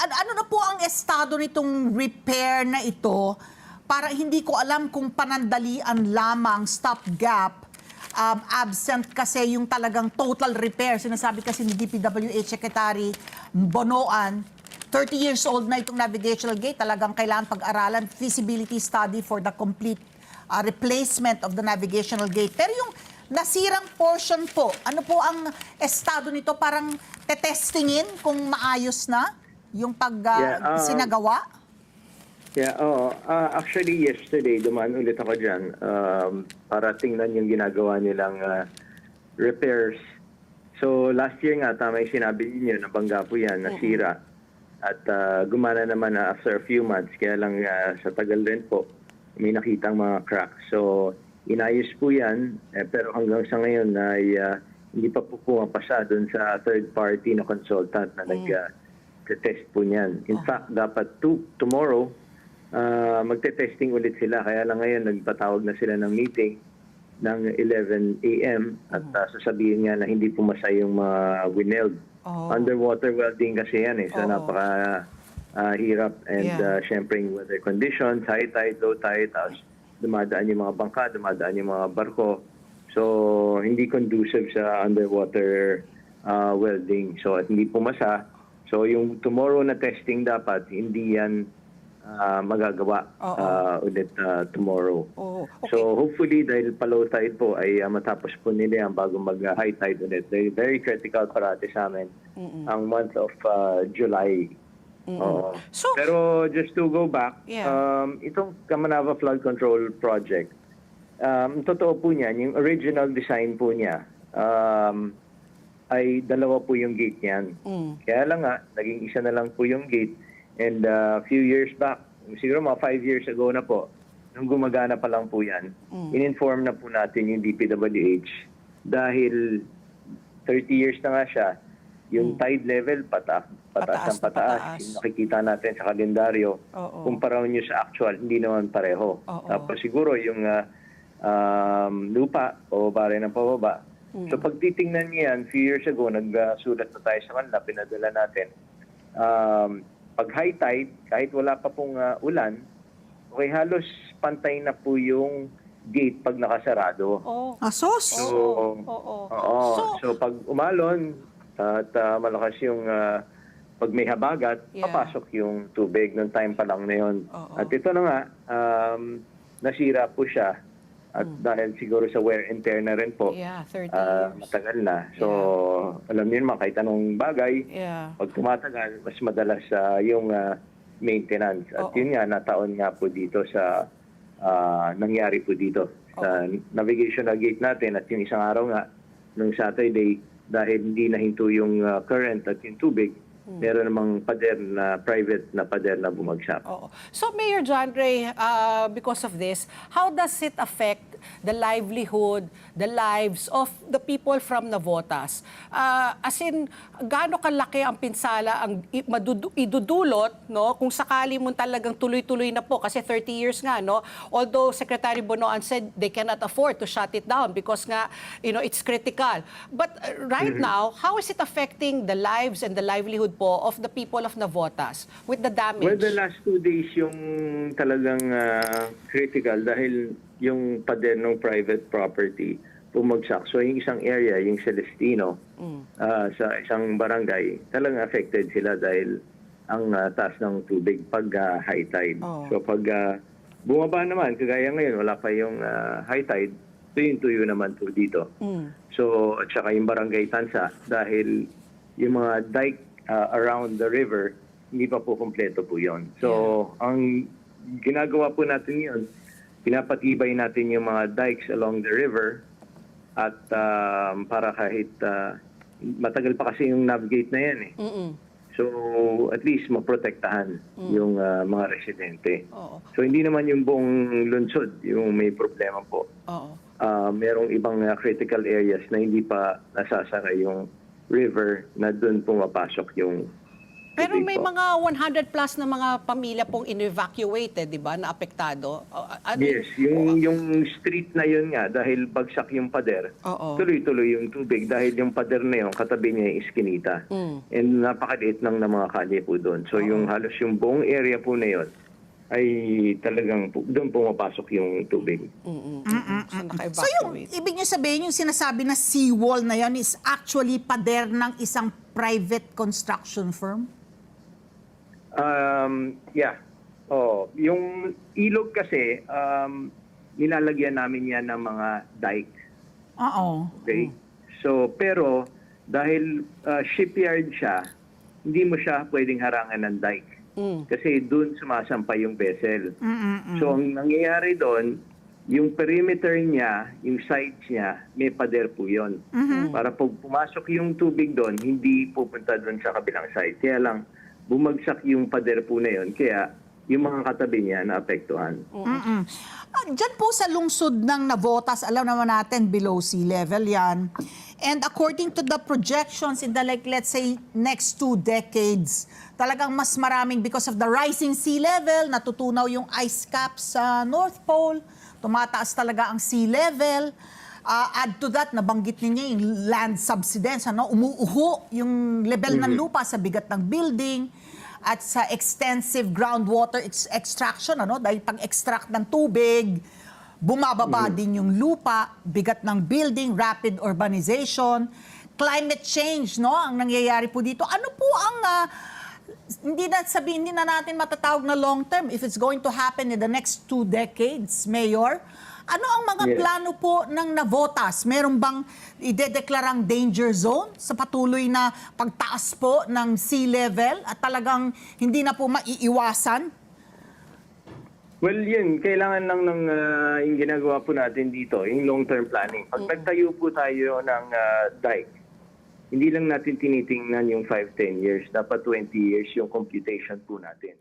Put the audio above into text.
Ano, ano na po ang estado nitong repair na ito para hindi ko alam kung panandalian lamang, stopgap, um, absent kasi yung talagang total repair. Sinasabi kasi ni DPWH Secretary Bonoan, 30 years old na itong navigational gate, talagang kailangan pag-aralan feasibility study for the complete uh, replacement of the navigational gate. Pero yung nasirang portion po, ano po ang estado nito? Parang tetestingin kung maayos na yung pag uh, Yeah, um, sinagawa? Yeah, oo. Ah, actually, yesterday, dumaan ulit ako dyan um, para tingnan yung ginagawa nilang ah, repairs. So, last year nga, tama yung sinabi niyo, nabangga po yan, nasira. At ah, gumana naman na after a few months, kaya lang ah, sa tagal rin po, may nakitang mga cracks. So, inayos po yan, eh, pero hanggang sa ngayon ay ah, hindi pa po pumapasa doon sa third party na consultant na nag ah, test po niyan. In fact, dapat to, tomorrow, ah, magte-testing ulit sila. Kaya lang ngayon, nagpatawag na sila ng meeting ng 11 a.m. at ah, sasabihin nga na hindi pumasa yung mga wineld. Oh. Underwater welding kasi yan eh. So Oo. napaka ah, hirap and Yeah. ah, syempre yung weather conditions, high tide, low tide, tapos dumadaan yung mga bangka, dumadaan yung mga barko. So hindi conducive sa underwater ah, welding. So at hindi pumasa. So yung tomorrow na testing dapat, hindi yan ah, magagawa Oo. ah, ulit ah, tomorrow. Oh, okay. So hopefully dahil pa low tide po ay ah, matapos po nila yan bago mag ah, high tide ulit. Very, very critical parati sa amin ang month of ah, July. Oo. So- Pero just to go back, Yeah. um, itong Kamanava Flood Control Project, um, totoo po niyan, yung original design po niya, um, ay dalawa po yung gate niyan. Mm. Kaya lang nga, naging isa na lang po yung gate. And a few years back, siguro mga five years ago na po, nung gumagana pa lang po yan, in-inform na po natin yung DPWH dahil 30 years na nga siya, yung tide level pata, Pataas pataas, ng pataas. pataas. Yung nakikita natin sa kalendaryo, Oo. kumpara nyo sa actual, hindi naman pareho. Oo. Tapos siguro yung ah, um, lupa, pababa rin ang pababa. Hmm. So pag titingnan niyo yan, few years ago, nagsulat na tayo sa kanila, pinadala natin. Um, pag high tide, kahit wala pa pong ah, ulan, okay, halos pantay na po yung gate pag nakasarado. Oh. Asos? So, Oo. Oo. Oo. So- So, pag umalon at ah, malakas yung ah, pag may habagat, Yeah. papasok yung tubig ng time pa lang na yun. Oo. At ito na nga, um, nasira po siya. At dahil siguro sa wear and tear na rin po. Yeah, 30 ah, years. matagal na. So, alam niyo naman, kahit anong bagay, Yeah. pag tumatagal, mas madalas sa yung ah, maintenance. At Oo. yun nga, nataon nga po dito sa ah, nangyari po dito sa navigational gate natin at yung isang araw nga, nung Saturday, dahil hindi nahinto yung ah, current at yung tubig, meron namang pader na private na pader na bumagsak. Oo. So Mayor John Ray, uh, because of this, how does it affect the livelihood, the lives of the people from Navotas? Uh, as in, gaano kalaki ang pinsala ang idudulot no kung sakali mo talagang tuloy-tuloy na po kasi 30 years nga no although Secretary Bonoan said they cannot afford to shut it down because nga you know it's critical but uh, right now how is it affecting the lives and the livelihood po of the people of Navotas with the damage Well, the last two days yung talagang ah, critical dahil yung pader ng private property bumagsak. So yung isang area, yung Celestino, ah, sa isang barangay, talagang affected sila dahil ang ah, taas ng tubig pag ah, high tide. Oh. So pag ah, bumaba naman, kagaya ngayon, wala pa yung ah, high tide, tuyo-tuyo naman po dito. Mm. So, at saka yung barangay Tansa, dahil yung mga dike uh, around the river, hindi pa po kompleto po yon. So, ang ginagawa po natin yun, pinapatibay natin yung mga dikes along the river at um, para kahit uh, matagal pa kasi yung navigate na yan eh. Mm-mm. So, at least maprotektahan yung uh, mga residente. Oo. So, hindi naman yung buong lungsod yung may problema po Oo. ah merong ibang ah, critical areas na hindi pa nasasara yung river na doon pumapasok yung Pero tubig may po. mga 100 plus na mga pamilya pong in-evacuated, di ba, na apektado. Ano- Yes, yung yung street na yun nga dahil bagsak yung pader. Oo. Tuloy-tuloy yung tubig dahil yung pader na yun katabi niya yung iskinita. Mm. And napakaliit lang ng mga kalye po doon. So yung halos yung buong area po na yun ay talagang pu- doon pumapasok yung tubig. Mm-mm. So, So yung naka-evacuate. ibig niyo sabihin yung sinasabi na seawall na yan is actually pader ng isang private construction firm? Um, yeah. Oh, yung ilog kasi um, nilalagyan namin yan ng mga dike. Oo. Okay? So, pero dahil uh, shipyard siya, hindi mo siya pwedeng harangan ng dike. Mm. Kasi doon sumasampay yung vessel. Mm-mm. So, ang nangyayari doon, yung perimeter niya, yung sides niya, may pader po yun. Para pag pumasok yung tubig doon, hindi pupunta doon sa kabilang side. Kaya lang, bumagsak yung pader po na yun. Kaya, yung mga katabi niya naapektuhan. Mm-mm. Ah, Diyan po sa lungsod ng Navotas, alam naman natin below sea level yan. And according to the projections in the like let's say next two decades, talagang mas maraming because of the rising sea level, natutunaw yung ice cap sa North Pole, tumataas talaga ang sea level. Ah, add to that, nabanggit ninyo yung land subsidence, ano? umuuho yung level ng lupa sa bigat ng building at sa extensive groundwater ex- extraction, ano? Dahil pag-extract ng tubig, bumababa din yung lupa, bigat ng building, rapid urbanization, climate change, no? Ang nangyayari po dito. Ano po ang ah, hindi na sabihin, hindi na natin matatawag na long term if it's going to happen in the next two decades, Mayor. Ano ang mga Yes. plano po ng Navotas? Meron bang idedeklarang danger zone sa patuloy na pagtaas po ng sea level at talagang hindi na po maiiwasan? Well, yun, kailangan lang ng ah, yung ginagawa po natin dito, yung long-term planning. Pag nagtayo po tayo ng ah, dike, hindi lang natin tinitingnan yung 5-10 years, dapat 20 years yung computation po natin.